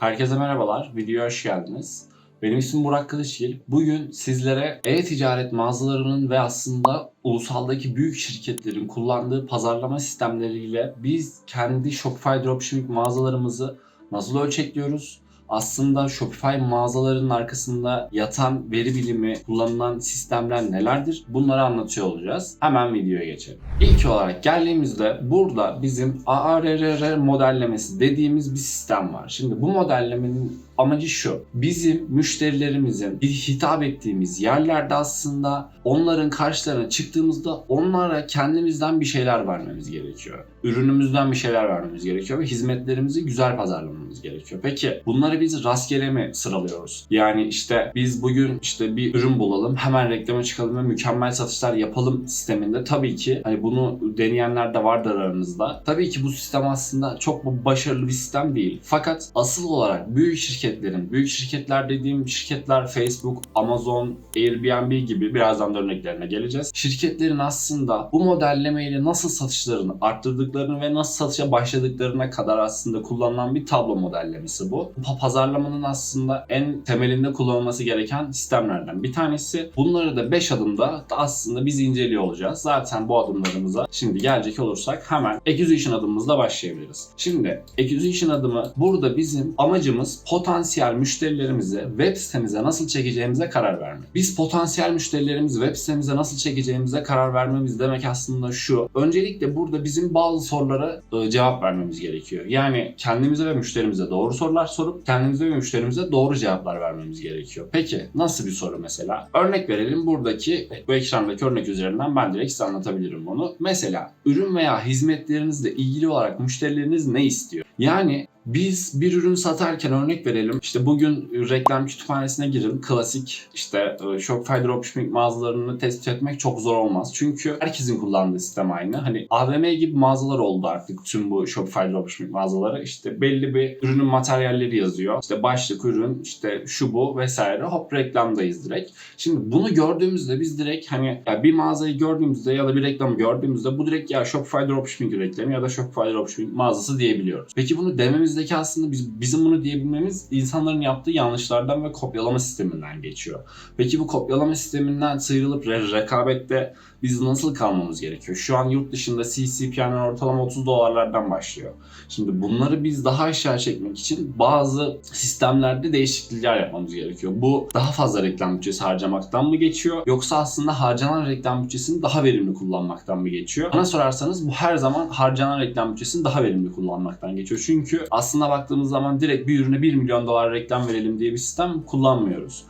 Herkese merhabalar, videoya hoş geldiniz. Benim ismim Burak Kılıçgil. Bugün sizlere e-ticaret mağazalarının ve aslında ulusaldaki büyük şirketlerin kullandığı pazarlama sistemleriyle biz kendi Shopify Dropshipping mağazalarımızı nasıl ölçekliyoruz? Aslında Shopify mağazalarının arkasında yatan veri bilimi, kullanılan sistemler nelerdir? Bunları anlatıyor olacağız. Hemen videoya geçelim. İlk olarak geldiğimizde burada bizim ARRR modellemesi dediğimiz bir sistem var. Şimdi bu modellemenin amacı şu. Bizim müşterilerimizin hitap ettiğimiz yerlerde aslında onların karşılarına çıktığımızda onlara kendimizden bir şeyler vermemiz gerekiyor. Ürünümüzden bir şeyler vermemiz gerekiyor ve hizmetlerimizi güzel pazarlamamız gerekiyor. Peki bunları biz rastgele mi sıralıyoruz? Yani işte biz bugün işte bir ürün bulalım, hemen reklama çıkalım ve mükemmel satışlar yapalım sisteminde tabii ki hani bunu deneyenler de vardır aranızda. Tabii ki bu sistem aslında çok başarılı bir sistem değil. Fakat asıl olarak büyük şirketlerin, büyük şirketler dediğim şirketler Facebook, Amazon, Airbnb gibi birazdan da örneklerine geleceğiz. Şirketlerin aslında bu modellemeyle nasıl satışlarını arttırdıklarını ve nasıl satışa başladıklarına kadar aslında kullanılan bir tablo modellemesi bu. Pa- Pazarlamanın aslında en temelinde kullanılması gereken sistemlerden bir tanesi. Bunları da 5 adımda da aslında biz inceliyor olacağız. Zaten bu adımlarımıza şimdi gelecek olursak hemen acquisition adımımızla başlayabiliriz. Şimdi acquisition adımı burada bizim amacımız potansiyel müşterilerimizi web sitemize nasıl çekeceğimize karar vermek. Biz potansiyel müşterilerimizi web sitemize nasıl çekeceğimize karar vermemiz demek aslında şu. Öncelikle burada bizim bazı sorulara e, cevap vermemiz gerekiyor. Yani kendimize ve müşterimize doğru sorular sorup kendimize ve müşterimize doğru cevaplar vermemiz gerekiyor. Peki nasıl bir soru mesela? Örnek verelim buradaki bu ekrandaki örnek üzerinden ben direkt size anlatabilirim bunu. Mesela ürün veya hizmetlerinizle ilgili olarak müşterileriniz ne istiyor? Yani biz bir ürün satarken örnek verelim. İşte bugün reklam kütüphanesine girin. Klasik işte e, Shopify Dropshipping mağazalarını tespit etmek çok zor olmaz. Çünkü herkesin kullandığı sistem aynı. Hani AVM gibi mağazalar oldu artık tüm bu Shopify Dropshipping mağazaları. İşte belli bir ürünün materyalleri yazıyor. İşte başlık ürün, işte şu bu vesaire. Hop reklamdayız direkt. Şimdi bunu gördüğümüzde biz direkt hani ya bir mağazayı gördüğümüzde ya da bir reklamı gördüğümüzde bu direkt ya Shopify Dropshipping reklamı ya da Shopify Dropshipping mağazası diyebiliyoruz. Peki bunu dememizdeki aslında biz, bizim bunu diyebilmemiz insanların yaptığı yanlışlardan ve kopyalama sisteminden geçiyor. Peki bu kopyalama sisteminden sıyrılıp re- rekabette biz nasıl kalmamız gerekiyor? Şu an yurt dışında CCP'nin ortalama 30 dolarlardan başlıyor. Şimdi bunları biz daha aşağı çekmek için bazı sistemlerde değişiklikler yapmamız gerekiyor. Bu daha fazla reklam bütçesi harcamaktan mı geçiyor? Yoksa aslında harcanan reklam bütçesini daha verimli kullanmaktan mı geçiyor? Bana sorarsanız bu her zaman harcanan reklam bütçesini daha verimli kullanmaktan geçiyor. Çünkü aslında baktığımız zaman direkt bir ürüne 1 milyon dolar reklam verelim diye bir sistem kullanmıyoruz.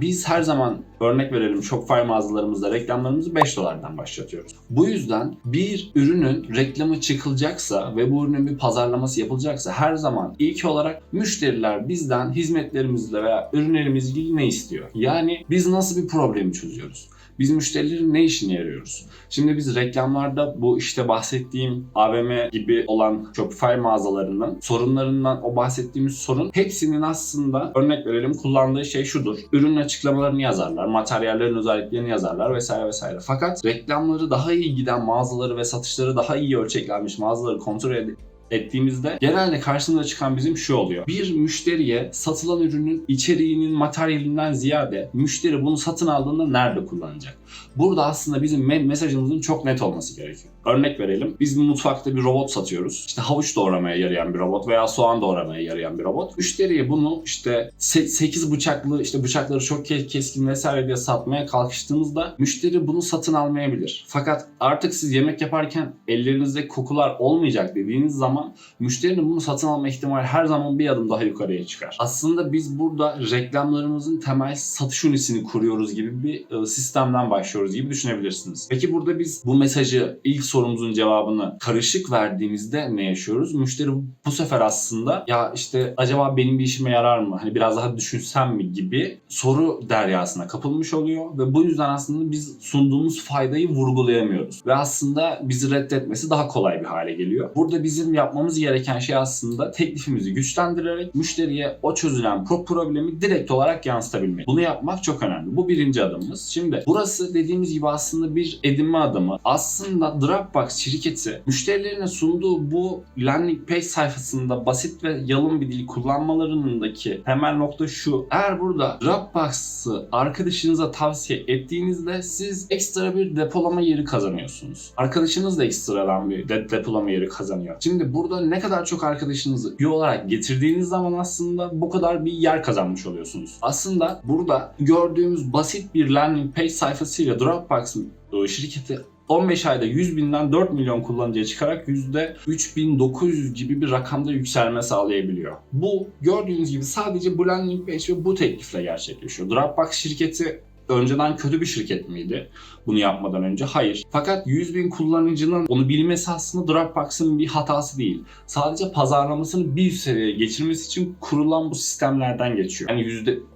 Biz her zaman örnek verelim Shopify mağazalarımızda reklamlarımızı 5 dolardan başlatıyoruz. Bu yüzden bir ürünün reklamı çıkılacaksa ve bu ürünün bir pazarlaması yapılacaksa her zaman ilk olarak müşteriler bizden hizmetlerimizle veya ürünlerimizle ilgili ne istiyor? Yani biz nasıl bir problemi çözüyoruz? Biz müşterilerin ne işine yarıyoruz? Şimdi biz reklamlarda bu işte bahsettiğim AVM gibi olan Shopify mağazalarının sorunlarından o bahsettiğimiz sorun hepsinin aslında örnek verelim kullandığı şey şudur. Ürün açıklamalarını yazarlar, materyallerin özelliklerini yazarlar vesaire vesaire. Fakat reklamları daha iyi giden mağazaları ve satışları daha iyi ölçeklenmiş mağazaları kontrol ettiğimizde genelde karşımıza çıkan bizim şu oluyor. Bir müşteriye satılan ürünün içeriğinin materyalinden ziyade müşteri bunu satın aldığında nerede kullanacak? Burada aslında bizim me- mesajımızın çok net olması gerekiyor. Örnek verelim. Biz bir mutfakta bir robot satıyoruz. İşte havuç doğramaya yarayan bir robot veya soğan doğramaya yarayan bir robot. Müşteriye bunu işte 8 bıçaklı işte bıçakları çok ke- keskin vesaire diye satmaya kalkıştığımızda müşteri bunu satın almayabilir. Fakat artık siz yemek yaparken ellerinizde kokular olmayacak dediğiniz zaman müşterinin bunu satın alma ihtimali her zaman bir adım daha yukarıya çıkar. Aslında biz burada reklamlarımızın temel satış unisini kuruyoruz gibi bir e, sistemden başlıyoruz gibi düşünebilirsiniz. Peki burada biz bu mesajı ilk sorumuzun cevabını karışık verdiğimizde ne yaşıyoruz? Müşteri bu sefer aslında ya işte acaba benim bir işime yarar mı? Hani biraz daha düşünsem mi gibi soru deryasına kapılmış oluyor ve bu yüzden aslında biz sunduğumuz faydayı vurgulayamıyoruz. Ve aslında bizi reddetmesi daha kolay bir hale geliyor. Burada bizim yapmamız gereken şey aslında teklifimizi güçlendirerek müşteriye o çözülen pro problemi direkt olarak yansıtabilmek. Bunu yapmak çok önemli. Bu birinci adımımız. Şimdi burası dediğimiz gibi aslında bir edinme adımı. Aslında Dropbox şirketi müşterilerine sunduğu bu landing page sayfasında basit ve yalın bir dil kullanmalarındaki temel nokta şu. Eğer burada Dropbox'ı arkadaşınıza tavsiye ettiğinizde siz ekstra bir depolama yeri kazanıyorsunuz. Arkadaşınız da ekstradan bir de- depolama yeri kazanıyor. Şimdi burada ne kadar çok arkadaşınızı üye olarak getirdiğiniz zaman aslında bu kadar bir yer kazanmış oluyorsunuz. Aslında burada gördüğümüz basit bir landing page sayfasıyla Dropbox şirketi 15 ayda 100 binden 4 milyon kullanıcıya çıkarak %3900 gibi bir rakamda yükselme sağlayabiliyor. Bu gördüğünüz gibi sadece bu landing page ve bu teklifle gerçekleşiyor. Dropbox şirketi önceden kötü bir şirket miydi bunu yapmadan önce? Hayır. Fakat 100 bin kullanıcının onu bilmesi aslında Dropbox'ın bir hatası değil. Sadece pazarlamasını bir üst seviyeye geçirmesi için kurulan bu sistemlerden geçiyor. Yani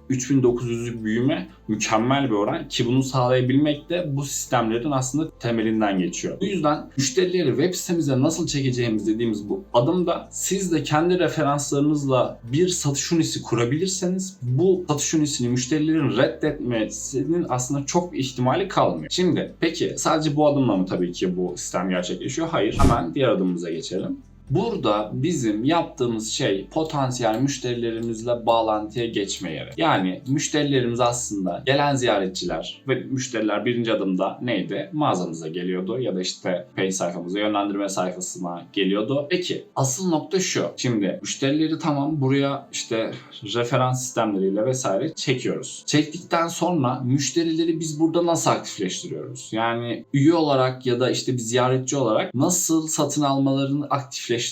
%3900'lük büyüme mükemmel bir oran ki bunu sağlayabilmek de bu sistemlerin aslında temelinden geçiyor. Bu yüzden müşterileri web sitemize nasıl çekeceğimiz dediğimiz bu adımda siz de kendi referanslarınızla bir satış unisi kurabilirseniz bu satış unisini müşterilerin reddetmesinin aslında çok ihtimali kalmıyor. Şimdi peki sadece bu adımla mı tabii ki bu sistem gerçekleşiyor? Hayır. Hemen diğer adımımıza geçelim. Burada bizim yaptığımız şey potansiyel müşterilerimizle bağlantıya geçme yeri. Yani müşterilerimiz aslında gelen ziyaretçiler ve müşteriler birinci adımda neydi? Mağazamıza geliyordu ya da işte page sayfamıza, yönlendirme sayfasına geliyordu. Peki asıl nokta şu. Şimdi müşterileri tamam buraya işte referans sistemleriyle vesaire çekiyoruz. Çektikten sonra müşterileri biz burada nasıl aktifleştiriyoruz? Yani üye olarak ya da işte bir ziyaretçi olarak nasıl satın almalarını aktifleştiriyoruz?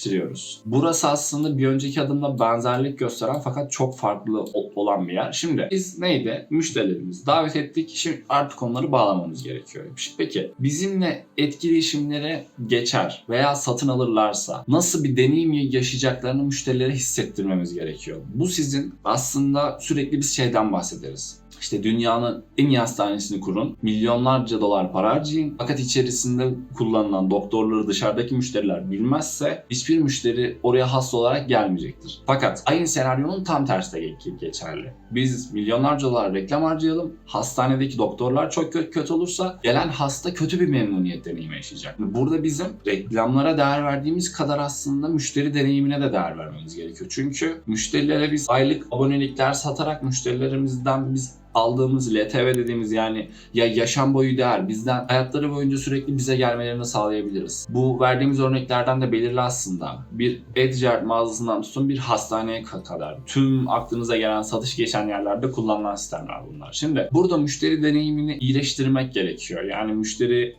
Burası aslında bir önceki adımla benzerlik gösteren fakat çok farklı olan bir yer. Şimdi biz neydi? Müşterilerimizi davet ettik. Şimdi artık onları bağlamamız gerekiyor. Peki bizimle etkileşimlere geçer veya satın alırlarsa nasıl bir deneyim yaşayacaklarını müşterilere hissettirmemiz gerekiyor. Bu sizin aslında sürekli biz şeyden bahsederiz. İşte dünyanın en iyi hastanesini kurun. Milyonlarca dolar para harcayın. Fakat içerisinde kullanılan doktorları dışarıdaki müşteriler bilmezse hiçbir müşteri oraya hasta olarak gelmeyecektir. Fakat aynı senaryonun tam tersi de ge- geçerli. Biz milyonlarca dolar reklam harcayalım. Hastanedeki doktorlar çok kötü olursa gelen hasta kötü bir memnuniyet deneyimi yaşayacak. Burada bizim reklamlara değer verdiğimiz kadar aslında müşteri deneyimine de değer vermemiz gerekiyor. Çünkü müşterilere biz aylık abonelikler satarak müşterilerimizden biz aldığımız LTV dediğimiz yani ya yaşam boyu değer bizden hayatları boyunca sürekli bize gelmelerini sağlayabiliriz. Bu verdiğimiz örneklerden de belirli aslında. Bir e-ticaret mağazasından tutun bir hastaneye ka- kadar tüm aklınıza gelen satış geçen yerlerde kullanılan sistemler bunlar. Şimdi burada müşteri deneyimini iyileştirmek gerekiyor. Yani müşteri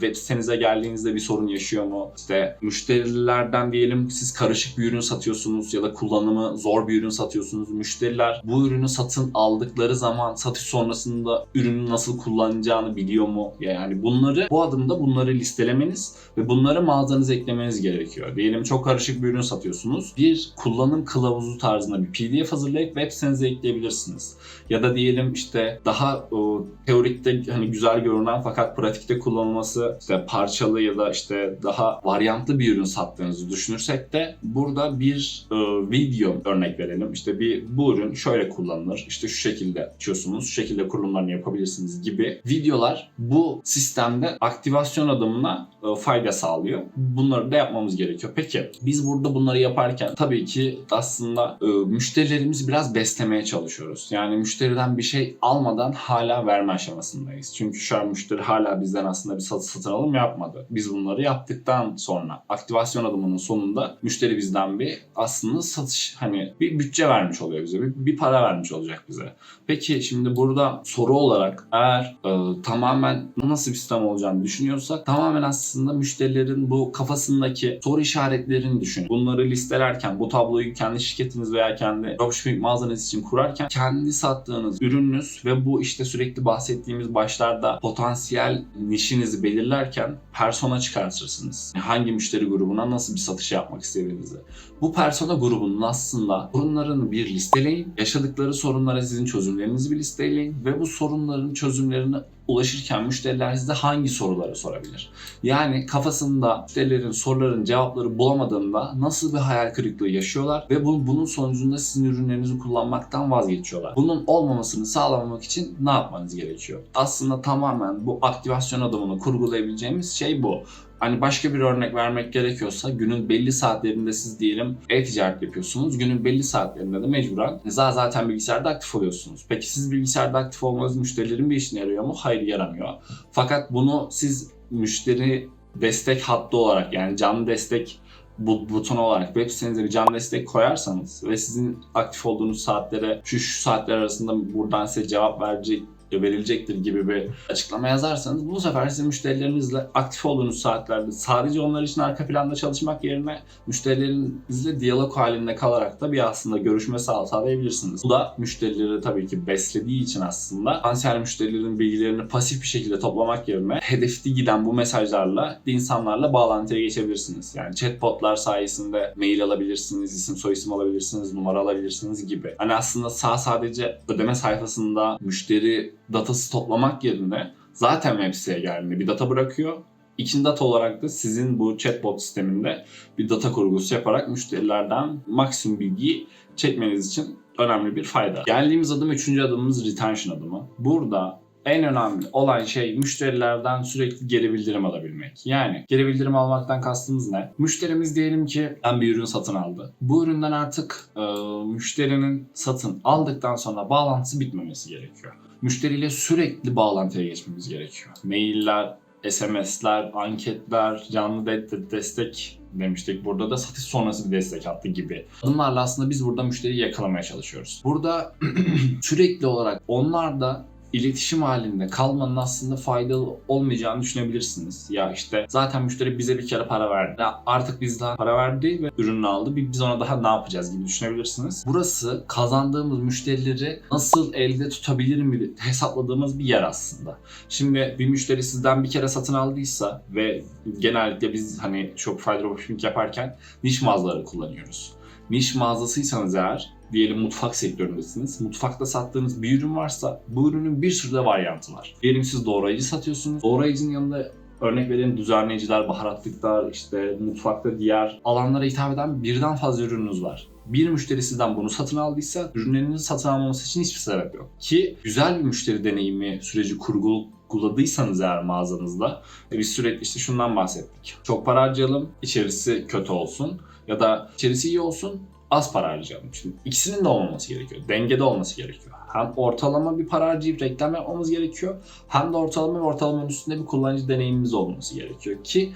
web sitenize geldiğinizde bir sorun yaşıyor mu? İşte müşterilerden diyelim siz karışık bir ürün satıyorsunuz ya da kullanımı zor bir ürün satıyorsunuz. Müşteriler bu ürünü satın aldıkları zaman satış sonrasında ürünü nasıl kullanacağını biliyor mu? Yani bunları bu adımda bunları listelemeniz ve bunları mağazanıza eklemeniz gerekiyor. Diyelim çok karışık bir ürün satıyorsunuz. Bir kullanım kılavuzu tarzında bir PDF hazırlayıp web sitenize ekleyebilirsiniz. Ya da diyelim işte daha o, teorikte hani güzel görünen fakat pratikte kullanılması işte parçalı ya da işte daha varyantlı bir ürün sattığınızı düşünürsek de burada bir e, video örnek verelim. İşte bir bu ürün şöyle kullanılır. İşte şu şekilde açıyorsunuz, şu şekilde kurulumlarını yapabilirsiniz gibi videolar bu sistemde aktivasyon adımına e, fayda sağlıyor. Bunları da yapmamız gerekiyor. Peki biz burada bunları yaparken tabii ki aslında e, müşterilerimizi biraz beslemeye çalışıyoruz. Yani müşteriden bir şey almadan hala verme aşamasındayız. Çünkü şu an müşteri hala bizden aslında bir satın satın alım yapmadı. Biz bunları yaptıktan sonra aktivasyon adımının sonunda müşteri bizden bir aslında satış hani bir bütçe vermiş oluyor bize. Bir, bir para vermiş olacak bize. Peki şimdi burada soru olarak eğer e, tamamen nasıl bir sistem olacağını düşünüyorsak tamamen aslında müşterilerin bu kafasındaki soru işaretlerini düşünün. Bunları listelerken bu tabloyu kendi şirketiniz veya kendi dropshipping mağazanız için kurarken kendi sattığınız ürününüz ve bu işte sürekli bahsettiğimiz başlarda potansiyel nişinizi belirlerken persona çıkartırsınız. Hangi müşteri grubuna nasıl bir satış yapmak istediğinizi. Bu persona grubunun aslında sorunlarını bir listeleyin. Yaşadıkları sorunlara sizin çözümlerinizi bir listeleyin ve bu sorunların çözümlerini ulaşırken müşteriler size hangi soruları sorabilir? Yani kafasında müşterilerin soruların cevapları bulamadığında nasıl bir hayal kırıklığı yaşıyorlar ve bu, bunun sonucunda sizin ürünlerinizi kullanmaktan vazgeçiyorlar. Bunun olmamasını sağlamamak için ne yapmanız gerekiyor? Aslında tamamen bu aktivasyon adımını kurgulayabileceğimiz şey bu. Hani başka bir örnek vermek gerekiyorsa günün belli saatlerinde siz diyelim e-ticaret yapıyorsunuz. Günün belli saatlerinde de mecburen za- zaten bilgisayarda aktif oluyorsunuz. Peki siz bilgisayarda aktif olmanız müşterilerin bir işine yarıyor mu? Hayır yaramıyor. Fakat bunu siz müşteri destek hattı olarak yani canlı destek bu butonu olarak web sitenize bir canlı destek koyarsanız ve sizin aktif olduğunuz saatlere şu şu saatler arasında buradan size cevap verecek verilecektir gibi bir açıklama yazarsanız bu sefer sizin müşterilerinizle aktif olduğunuz saatlerde sadece onlar için arka planda çalışmak yerine müşterilerinizle diyalog halinde kalarak da bir aslında görüşme sağ- sağlayabilirsiniz. Bu da müşterileri tabii ki beslediği için aslında kanser müşterilerin bilgilerini pasif bir şekilde toplamak yerine hedefli giden bu mesajlarla insanlarla bağlantıya geçebilirsiniz. Yani chatbotlar sayesinde mail alabilirsiniz, isim soyisim alabilirsiniz, numara alabilirsiniz gibi. Hani aslında sağ sadece ödeme sayfasında müşteri datası toplamak yerine zaten web siteye geldiğinde bir data bırakıyor. İkinci data olarak da sizin bu chatbot sisteminde bir data kurgusu yaparak müşterilerden maksimum bilgiyi çekmeniz için önemli bir fayda. Geldiğimiz adım üçüncü adımımız retention adımı. Burada en önemli olan şey müşterilerden sürekli geri bildirim alabilmek. Yani geri bildirim almaktan kastımız ne? Müşterimiz diyelim ki ben bir ürün satın aldı. Bu üründen artık e, müşterinin satın aldıktan sonra bağlantısı bitmemesi gerekiyor. Müşteriyle sürekli bağlantıya geçmemiz gerekiyor. Mailler, SMS'ler, anketler, canlı de- de- destek demiştik. Burada da satış sonrası bir destek hattı gibi. Adımlarla aslında biz burada müşteriyi yakalamaya çalışıyoruz. Burada sürekli olarak onlar da iletişim halinde kalmanın aslında faydalı olmayacağını düşünebilirsiniz. Ya işte zaten müşteri bize bir kere para verdi. Ya artık bizden para verdi ve ürünü aldı. Biz ona daha ne yapacağız gibi düşünebilirsiniz. Burası kazandığımız müşterileri nasıl elde tutabilir mi hesapladığımız bir yer aslında. Şimdi bir müşteri sizden bir kere satın aldıysa ve genellikle biz hani Shopify dropshipping yaparken niş mağazaları kullanıyoruz. Niş mağazasıysanız eğer diyelim mutfak sektöründesiniz. Mutfakta sattığınız bir ürün varsa bu ürünün bir sürü de varyantı var. Diyelim siz doğrayıcı satıyorsunuz. Doğrayıcının yanında örnek verelim düzenleyiciler, baharatlıklar, işte mutfakta diğer alanlara hitap eden birden fazla ürününüz var. Bir müşteri sizden bunu satın aldıysa ürünlerinizi satın almaması için hiçbir sebep yok. Ki güzel bir müşteri deneyimi süreci kurguladıysanız eğer mağazanızda biz sürekli işte şundan bahsettik. Çok para harcayalım, içerisi kötü olsun ya da içerisi iyi olsun, az para harcayalım. Şimdi ikisinin de olmaması gerekiyor. Dengede olması gerekiyor. Hem ortalama bir para harcayıp reklam yapmamız gerekiyor. Hem de ortalama ve ortalamanın üstünde bir kullanıcı deneyimimiz olması gerekiyor ki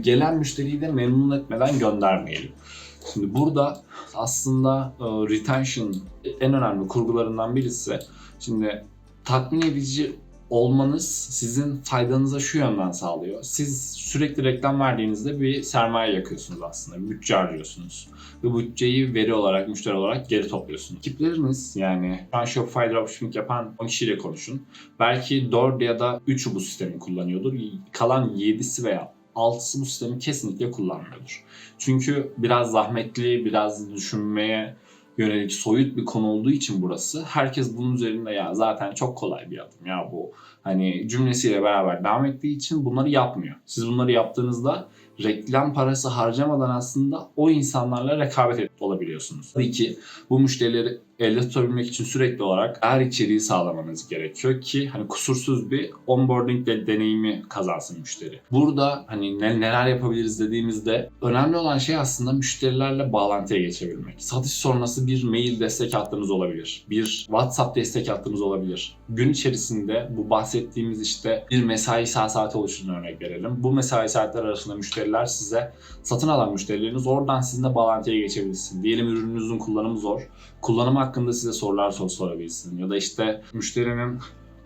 gelen müşteriyi de memnun etmeden göndermeyelim. Şimdi burada aslında e, retention en önemli kurgularından birisi. Şimdi tatmin edici olmanız sizin faydanıza şu yönden sağlıyor. Siz sürekli reklam verdiğinizde bir sermaye yakıyorsunuz aslında. Bir bütçe harcıyorsunuz. Ve bütçeyi veri olarak, müşteri olarak geri topluyorsunuz. Ekipleriniz yani şu an Shopify dropshipping yapan 10 kişiyle konuşun. Belki 4 ya da 3'ü bu sistemi kullanıyordur. Kalan 7'si veya 6'sı bu sistemi kesinlikle kullanmıyordur. Çünkü biraz zahmetli, biraz düşünmeye yönelik soyut bir konu olduğu için burası herkes bunun üzerinde ya zaten çok kolay bir adım ya bu hani cümlesiyle beraber devam ettiği için bunları yapmıyor. Siz bunları yaptığınızda reklam parası harcamadan aslında o insanlarla rekabet et- olabiliyorsunuz. Tabii ki bu müşterileri elde tutabilmek için sürekli olarak her içeriği sağlamanız gerekiyor ki hani kusursuz bir onboarding de- deneyimi kazansın müşteri. Burada hani ne, neler yapabiliriz dediğimizde önemli olan şey aslında müşterilerle bağlantıya geçebilmek. Satış sonrası bir mail destek hattınız olabilir. Bir WhatsApp destek hattınız olabilir. Gün içerisinde bu bahsettiğimiz işte bir mesai saat saati oluşturduğunu örnek verelim. Bu mesai saatler arasında müşteriler size satın alan müşterileriniz oradan sizinle bağlantıya geçebilsin. Diyelim ürününüzün kullanımı zor. Kullanımı hakkında size sorular sor sorabilsin. Ya da işte müşterinin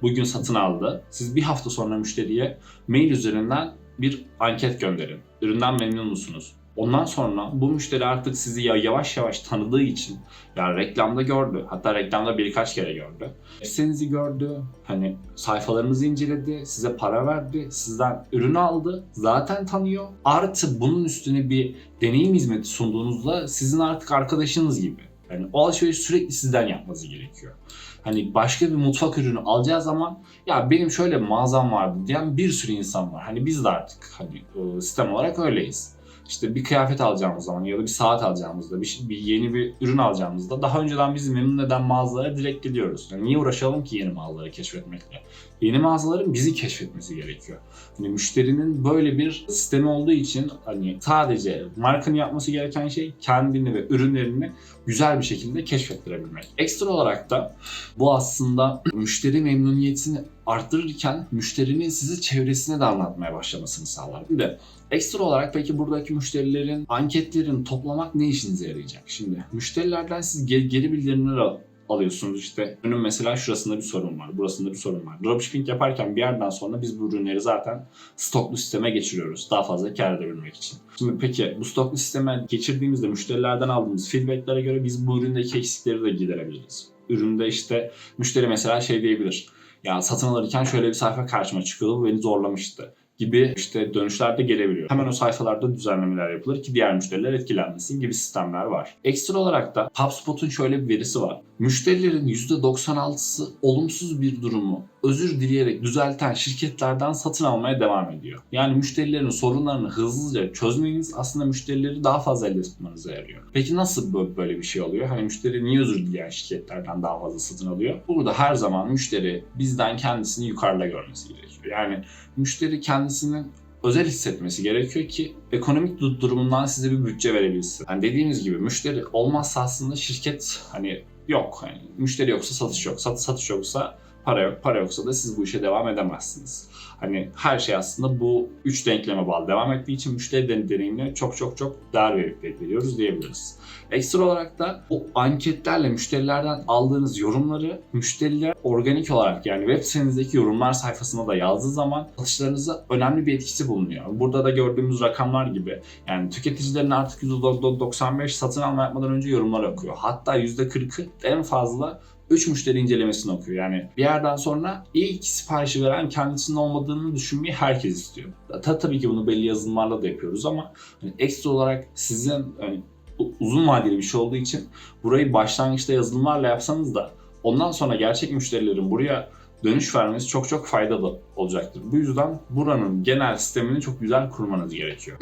bugün satın aldı. Siz bir hafta sonra müşteriye mail üzerinden bir anket gönderin. Üründen memnun musunuz? Ondan sonra bu müşteri artık sizi ya yavaş yavaş tanıdığı için yani reklamda gördü. Hatta reklamda birkaç kere gördü. Sitenizi gördü. Hani sayfalarınızı inceledi. Size para verdi. Sizden ürünü aldı. Zaten tanıyor. Artı bunun üstüne bir deneyim hizmeti sunduğunuzda sizin artık arkadaşınız gibi. Yani o alışveriş sürekli sizden yapması gerekiyor. Hani başka bir mutfak ürünü alacağı zaman ya benim şöyle mağazam vardı diyen bir sürü insan var. Hani biz de artık hani e, sistem olarak öyleyiz. İşte bir kıyafet alacağımız zaman ya da bir saat alacağımızda, bir, bir yeni bir ürün alacağımızda daha önceden bizi memnun eden mağazalara direkt gidiyoruz. Yani niye uğraşalım ki yeni mağazaları keşfetmekle? Yeni mağazaların bizi keşfetmesi gerekiyor. Hani müşterinin böyle bir sistemi olduğu için hani sadece markanın yapması gereken şey kendini ve ürünlerini güzel bir şekilde keşfettirebilmek. Ekstra olarak da bu aslında müşteri memnuniyetini arttırırken müşterinin sizi çevresine de anlatmaya başlamasını sağlar. Bir de ekstra olarak peki buradaki müşterilerin anketlerini toplamak ne işinize yarayacak? Şimdi müşterilerden siz ge- geri bildirimler al- alıyorsunuz işte. Ürünün mesela şurasında bir sorun var, burasında bir sorun var. Dropshipping yaparken bir yerden sonra biz bu ürünleri zaten stoklu sisteme geçiriyoruz. Daha fazla kar edebilmek için. Şimdi peki bu stoklu sisteme geçirdiğimizde müşterilerden aldığımız feedbacklere göre biz bu üründeki eksikleri de giderebiliriz. Üründe işte müşteri mesela şey diyebilir. Ya satın alırken şöyle bir sayfa karşıma çıkıyordu bu beni zorlamıştı gibi işte dönüşler de gelebiliyor. Hemen o sayfalarda düzenlemeler yapılır ki diğer müşteriler etkilenmesin gibi sistemler var. Ekstra olarak da HubSpot'un şöyle bir verisi var. Müşterilerin %96'sı olumsuz bir durumu özür dileyerek düzelten şirketlerden satın almaya devam ediyor. Yani müşterilerin sorunlarını hızlıca çözmeniz aslında müşterileri daha fazla elde tutmanıza yarıyor. Peki nasıl bö- böyle bir şey oluyor? Hani müşteri niye özür dileyen şirketlerden daha fazla satın alıyor? Burada her zaman müşteri bizden kendisini yukarıda görmesi gerekiyor. Yani müşteri kendisinin özel hissetmesi gerekiyor ki ekonomik du- durumundan size bir bütçe verebilsin. Hani dediğimiz gibi müşteri olmazsa aslında şirket hani yok. Hani müşteri yoksa satış yok. Sat satış yoksa para yok. Para yoksa da siz bu işe devam edemezsiniz. Hani her şey aslında bu üç denkleme bağlı devam ettiği için müşteri den- deneyimine çok çok çok değer verip veriyoruz diyebiliriz. Ekstra olarak da bu anketlerle müşterilerden aldığınız yorumları müşteriler organik olarak yani web sitenizdeki yorumlar sayfasına da yazdığı zaman satışlarınıza önemli bir etkisi bulunuyor. Burada da gördüğümüz rakamlar gibi yani tüketicilerin artık %95 satın alma yapmadan önce yorumlar okuyor. Hatta %40'ı en fazla 3 müşteri incelemesini okuyor. Yani bir yerden sonra ilk siparişi veren kendisinin olmadığını düşünmeyi herkes istiyor. Ta, tabii ki bunu belli yazılımlarla da yapıyoruz ama hani ekstra olarak sizin hani, uzun vadeli bir şey olduğu için burayı başlangıçta yazılımlarla yapsanız da ondan sonra gerçek müşterilerin buraya dönüş vermesi çok çok faydalı olacaktır. Bu yüzden buranın genel sistemini çok güzel kurmanız gerekiyor.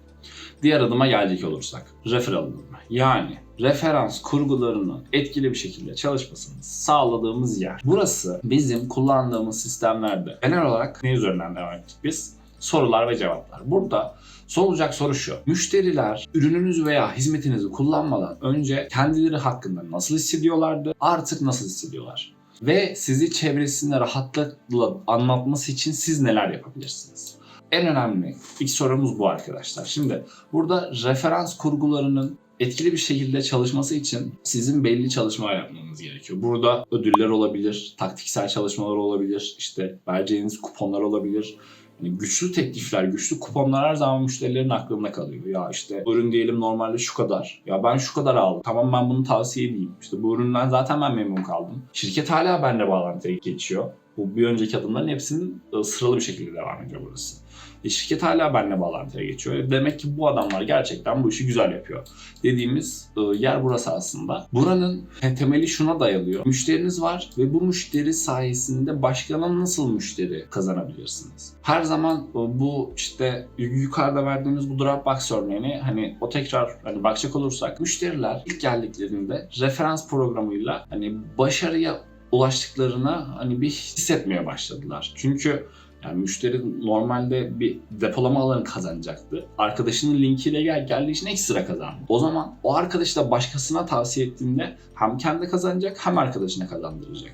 Diğer adıma gelecek olursak, referral. Yani referans kurgularının etkili bir şekilde çalışmasını sağladığımız yer. Burası bizim kullandığımız sistemlerde genel olarak ne üzerinden devam ettik biz? Sorular ve cevaplar. Burada sorulacak soru şu. Müşteriler ürününüzü veya hizmetinizi kullanmadan önce kendileri hakkında nasıl hissediyorlardı? Artık nasıl hissediyorlar? Ve sizi çevresinde rahatlıkla anlatması için siz neler yapabilirsiniz? En önemli ilk sorumuz bu arkadaşlar. Şimdi burada referans kurgularının etkili bir şekilde çalışması için sizin belli çalışmalar yapmanız gerekiyor. Burada ödüller olabilir, taktiksel çalışmalar olabilir, işte vereceğiniz kuponlar olabilir. Yani güçlü teklifler, güçlü kuponlar her zaman müşterilerin aklında kalıyor. Ya işte ürün diyelim normalde şu kadar. Ya ben şu kadar aldım. Tamam ben bunu tavsiye edeyim. İşte bu üründen zaten ben memnun kaldım. Şirket hala benimle bağlantıya geçiyor. Bu bir önceki adımların hepsinin e, sıralı bir şekilde devam ediyor burası. E şirket hala benimle bağlantıya geçiyor. Demek ki bu adamlar gerçekten bu işi güzel yapıyor. Dediğimiz e, yer burası aslında. Buranın temeli şuna dayalıyor. Müşteriniz var ve bu müşteri sayesinde başkana nasıl müşteri kazanabilirsiniz? Her zaman e, bu işte yukarıda verdiğimiz bu Dropbox örneğini hani o tekrar hani bakacak olursak müşteriler ilk geldiklerinde referans programıyla hani başarıya ulaştıklarına hani bir hissetmeye başladılar. Çünkü yani müşteri normalde bir depolama alanı kazanacaktı. Arkadaşının linkiyle gel geldiği için ekstra kazandı. O zaman o arkadaşı da başkasına tavsiye ettiğinde hem kendi kazanacak hem arkadaşına kazandıracak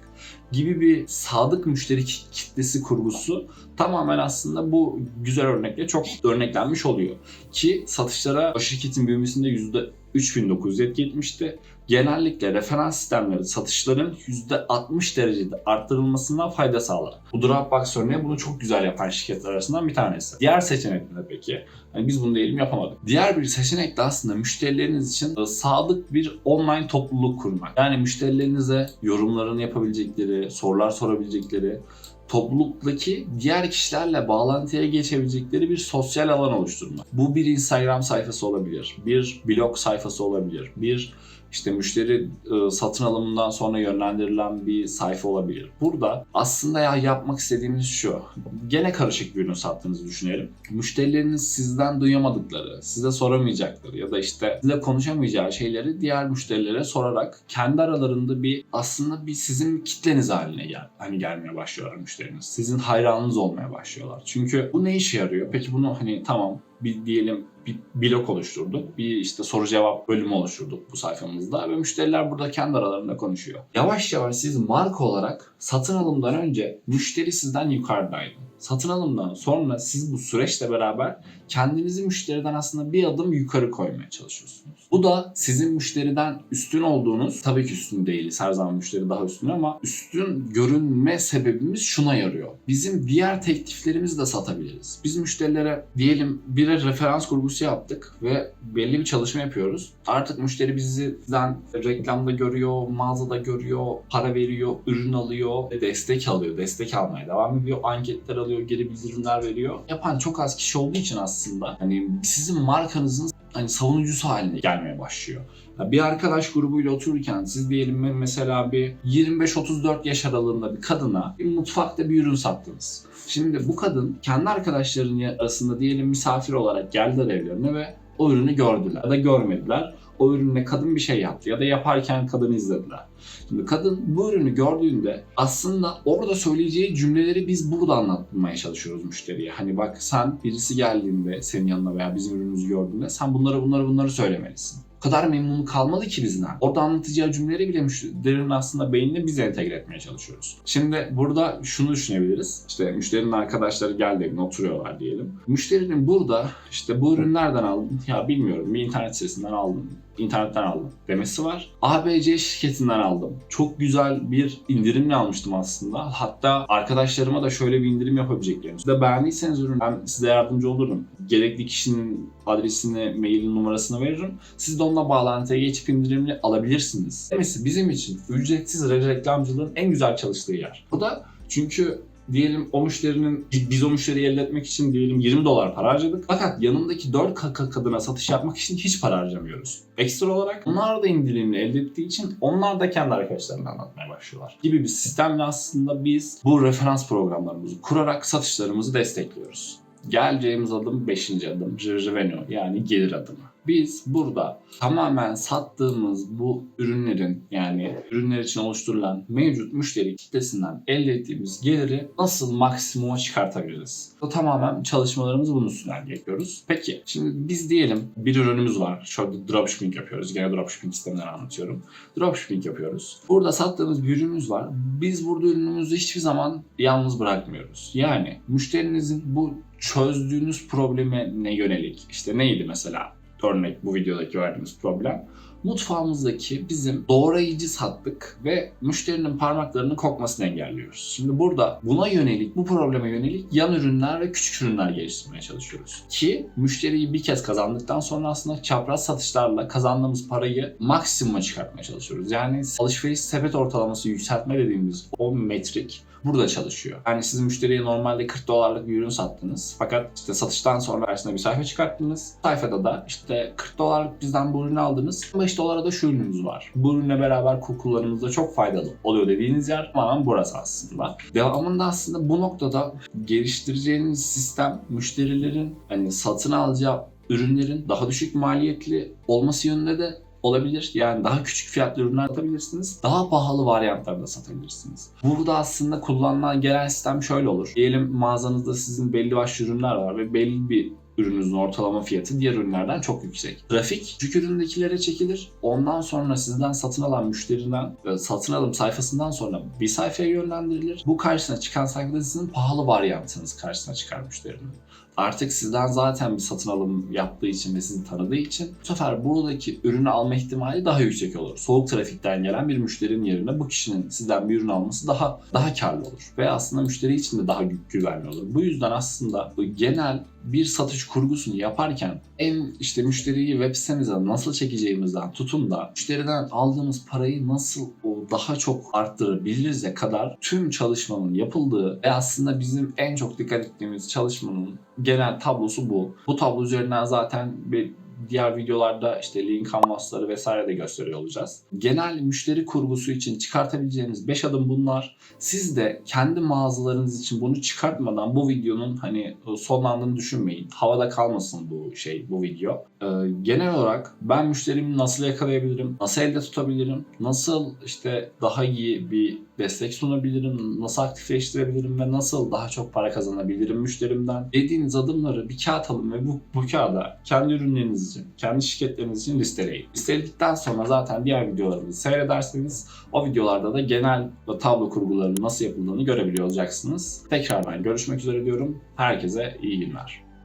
gibi bir sadık müşteri ki- kitlesi kurgusu tamamen aslında bu güzel örnekle çok örneklenmiş oluyor. Ki satışlara o şirketin büyümesinde %3900 etki etmişti. Genellikle referans sistemleri satışların %60 derecede arttırılmasına fayda sağlar. Bu Dropbox örneği bunu çok güzel yapan şirketler arasından bir tanesi. Diğer seçenek ne peki? Hani biz bunu diyelim yapamadık. Diğer bir seçenek de aslında müşterileriniz için e, sadık bir online topluluk kurmak. Yani müşterilerinize yorumlarını yapabilecekleri, sorular sorabilecekleri, topluluktaki diğer kişilerle bağlantıya geçebilecekleri bir sosyal alan oluşturmak. Bu bir Instagram sayfası olabilir, bir blog sayfası olabilir, bir işte müşteri e, satın alımından sonra yönlendirilen bir sayfa olabilir. Burada aslında ya yapmak istediğimiz şu. Gene karışık bir ürün sattığınızı düşünelim. Müşterileriniz sizden duyamadıkları, size soramayacakları ya da işte size konuşamayacağı şeyleri diğer müşterilere sorarak kendi aralarında bir aslında bir sizin kitleniz haline gel hani gelmeye başlıyorlar müşteriniz. Sizin hayranınız olmaya başlıyorlar. Çünkü bu ne işe yarıyor? Peki bunu hani tamam bir diyelim bir blok oluşturduk. Bir işte soru cevap bölümü oluşturduk bu sayfamızda ve müşteriler burada kendi aralarında konuşuyor. Yavaş yavaş siz marka olarak satın alımdan önce müşteri sizden yukarıdaydı. Satın alımdan sonra siz bu süreçle beraber kendinizi müşteriden aslında bir adım yukarı koymaya çalışıyorsunuz. Bu da sizin müşteriden üstün olduğunuz, tabii ki üstün değiliz her zaman müşteri daha üstün ama üstün görünme sebebimiz şuna yarıyor. Bizim diğer tekliflerimizi de satabiliriz. Biz müşterilere diyelim birer referans kurgusu yaptık ve belli bir çalışma yapıyoruz. Artık müşteri bizden reklamda görüyor, mağazada görüyor, para veriyor, ürün alıyor, destek alıyor, destek almaya devam ediyor, anketler alıyor, geri bildirimler veriyor. Yapan çok az kişi olduğu için aslında hani sizin markanızın hani savunucusu haline gelmeye başlıyor. Bir arkadaş grubuyla otururken siz diyelim mesela bir 25-34 yaş aralığında bir kadına bir mutfakta bir ürün sattınız. Şimdi bu kadın kendi arkadaşlarının arasında diyelim misafir olarak geldiler evlerine ve o ürünü gördüler ya da görmediler. O ürünle kadın bir şey yaptı ya da yaparken kadını izlediler. Şimdi kadın bu ürünü gördüğünde aslında orada söyleyeceği cümleleri biz burada anlatmaya çalışıyoruz müşteriye. Hani bak sen birisi geldiğinde senin yanına veya bizim ürünümüzü gördüğünde sen bunları bunları bunları söylemelisin. Kadar memnun kalmalı ki bizden. Orada anlatacağı cümleleri bile müşterinin aslında beynine biz entegre etmeye çalışıyoruz. Şimdi burada şunu düşünebiliriz. İşte müşterinin arkadaşları geldi evine oturuyorlar diyelim. Müşterinin burada işte bu ürünü nereden aldın? Ya bilmiyorum bir internet sitesinden aldım internetten aldım demesi var. ABC şirketinden aldım. Çok güzel bir indirimle almıştım aslında. Hatta arkadaşlarıma da şöyle bir indirim yapabileceklerini. Siz de beğendiyseniz ürün ben size yardımcı olurum. Gerekli kişinin adresini, mailin numarasını veririm. Siz de onunla bağlantıya geçip indirimli alabilirsiniz. Demesi bizim için ücretsiz reklamcılığın en güzel çalıştığı yer. Bu da çünkü diyelim o müşterinin biz o müşteriyi elde etmek için diyelim 20 dolar para harcadık. Fakat yanındaki 4 kaka kadına satış yapmak için hiç para harcamıyoruz. Ekstra olarak onlar da indirimli elde ettiği için onlar da kendi arkadaşlarına anlatmaya başlıyorlar. Gibi bir sistemle aslında biz bu referans programlarımızı kurarak satışlarımızı destekliyoruz. Geleceğimiz adım 5. adım. Revenue yani gelir adımı. Biz burada tamamen sattığımız bu ürünlerin yani ürünler için oluşturulan mevcut müşteri kitlesinden elde ettiğimiz geliri nasıl maksimuma çıkartabiliriz? Bu tamamen çalışmalarımızı bunun üstünden yapıyoruz. Peki şimdi biz diyelim bir ürünümüz var. Şöyle dropshipping yapıyoruz. Gene dropshipping sisteminden anlatıyorum. Dropshipping yapıyoruz. Burada sattığımız bir ürünümüz var. Biz burada ürünümüzü hiçbir zaman yalnız bırakmıyoruz. Yani müşterinizin bu çözdüğünüz probleme ne yönelik? İşte neydi mesela? Örnek bu videodaki verdiğimiz problem. Mutfağımızdaki bizim doğrayıcı sattık ve müşterinin parmaklarının kokmasını engelliyoruz. Şimdi burada buna yönelik, bu probleme yönelik yan ürünler ve küçük ürünler geliştirmeye çalışıyoruz. Ki müşteriyi bir kez kazandıktan sonra aslında çapraz satışlarla kazandığımız parayı maksimuma çıkartmaya çalışıyoruz. Yani alışveriş sepet ortalaması yükseltme dediğimiz o metrik burada çalışıyor. Yani siz müşteriye normalde 40 dolarlık bir ürün sattınız. Fakat işte satıştan sonra karşısına bir sayfa çıkarttınız. Sayfada da işte 40 dolarlık bizden bu ürünü aldınız. 5 dolara da şu ürünümüz var. Bu ürünle beraber kullanımımızda çok faydalı oluyor dediğiniz yer tamamen burası aslında. Devamında aslında bu noktada geliştireceğiniz sistem müşterilerin hani satın alacağı ürünlerin daha düşük maliyetli olması yönünde de olabilir. Yani daha küçük fiyatlı ürünler satabilirsiniz. Daha pahalı varyantlarda satabilirsiniz. Burada aslında kullanılan genel sistem şöyle olur. Diyelim mağazanızda sizin belli başlı ürünler var ve belli bir ürününüzün ortalama fiyatı diğer ürünlerden çok yüksek. Trafik küçük üründekilere çekilir. Ondan sonra sizden satın alan müşteriden e, satın alım sayfasından sonra bir sayfaya yönlendirilir. Bu karşısına çıkan sayfada sizin pahalı varyantınız karşısına çıkar müşterinin artık sizden zaten bir satın alım yaptığı için ve sizi tanıdığı için bu sefer buradaki ürünü alma ihtimali daha yüksek olur. Soğuk trafikten gelen bir müşterinin yerine bu kişinin sizden bir ürün alması daha daha karlı olur. Ve aslında müşteri için de daha gü- güvenli olur. Bu yüzden aslında bu genel bir satış kurgusunu yaparken en işte müşteriyi web sitemize nasıl çekeceğimizden tutun da müşteriden aldığımız parayı nasıl o daha çok arttırabilirize kadar tüm çalışmanın yapıldığı ve aslında bizim en çok dikkat ettiğimiz çalışmanın genel tablosu bu. Bu tablo üzerinden zaten bir diğer videolarda işte lean canvasları vesaire de gösteriyor olacağız. Genel müşteri kurgusu için çıkartabileceğiniz 5 adım bunlar. Siz de kendi mağazalarınız için bunu çıkartmadan bu videonun hani sonlandığını düşünmeyin. Havada kalmasın bu şey, bu video. Ee, genel olarak ben müşterimi nasıl yakalayabilirim, nasıl elde tutabilirim, nasıl işte daha iyi bir destek sunabilirim, nasıl aktifleştirebilirim ve nasıl daha çok para kazanabilirim müşterimden dediğiniz adımları bir kağıt alın ve bu, bu kağıda kendi ürünleriniz için, kendi şirketleriniz için listeleyin. Listeledikten sonra zaten diğer videolarımızı seyrederseniz o videolarda da genel tablo kurgularının nasıl yapıldığını görebiliyor olacaksınız. Tekrardan görüşmek üzere diyorum. Herkese iyi günler.